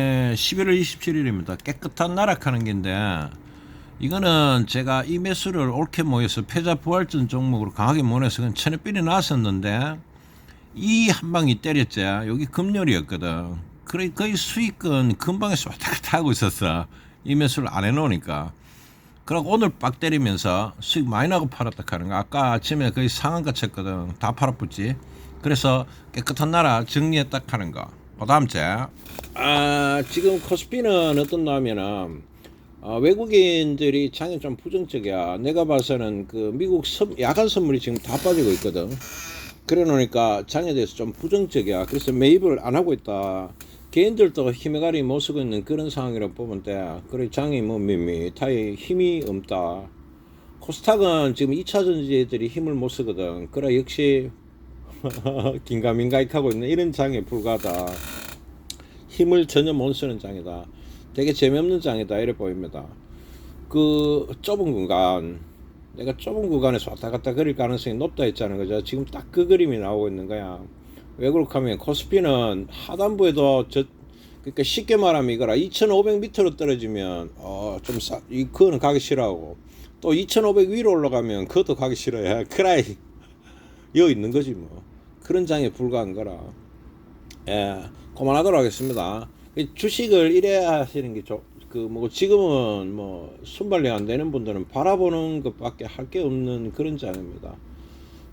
11월 27일입니다. 깨끗한 나락하는 게인데 이거는 제가 이 매수를 옳게 모여서 패자 부활전 종목으로 강하게 모내서 그냥 천에 삘이 나왔었는데 이 한 방이 때렸지. 여기 금요일이었거든. 그래 거의 수익은 금방에서 왔다 갔다 하고 있었어. 이 매수를 안 해놓으니까. 그리고 오늘 빡 때리면서 수익 많이 나고 팔았다 하는 거. 아까 아침에 거의 상한가 쳤거든. 다 팔아붙지. 그래서 깨끗한 나라 정리했다 하는 거. 그 다음 째. 아, 지금 코스피는 어떤 냐면은 어, 외국인들이 장이 좀 부정적이야. 내가 봐서는 그 미국 선, 야간 선물이 지금 다 빠지고 있거든. 그래 놓으니까 장에 대해서 좀 부정적이야. 그래서 매입을 안 하고 있다. 개인들도 힘에 가리 못 쓰고 있는 그런 상황이라고 보면 돼. 그래 장이 뭐 밋밋하게 힘이 없다. 코스닥은 지금 2차 전지들이 힘을 못 쓰거든. 그래 역시 긴가민가익하고 있는 이런 장에 불과하다. 힘을 전혀 못 쓰는 장이다. 되게 재미없는 장이다. 이래 보입니다. 그 좁은 공간, 내가 좁은 구간에서 왔다 갔다 거릴 가능성이 높다 했잖아요. 그죠? 지금 딱 그 그림이 나오고 있는 거야. 왜 그렇냐면 코스피는 하단부에도 저 그러니까 쉽게 말하면 이거라 2,500m로 떨어지면 어좀 싸, 이 그거는 가기 싫어하고 또 2,500 위로 올라가면 그것도 가기 싫어해. 그라이 여기 있는 거지 뭐 그런 장에 불과한 거라. 예, 그만하도록 하겠습니다. 이 주식을 이래야 하시는 게 좋. 그 뭐 지금은 뭐 순발력 안 되는 분들은 바라보는 것밖에 할 게 없는 그런 장입니다.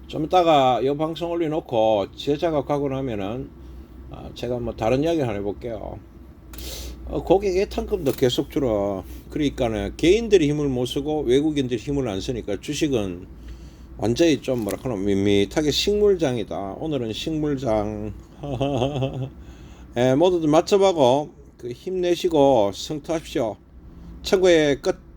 좀 이따가 이 방송 올려놓고 제자가 가고 나면은 아, 제가 뭐 다른 이야기 하나 해볼게요. 어, 고객 예탄금도 계속 줄어. 그러니까는 개인들이 힘을 못 쓰고 외국인들이 힘을 안 쓰니까 주식은 완전히 좀 뭐라 하나 밋밋하게 식물장이다. 오늘은 식물장. 예, 모두들 맞춰보고 그 힘내시고 성투하십시오. 최고의 끝.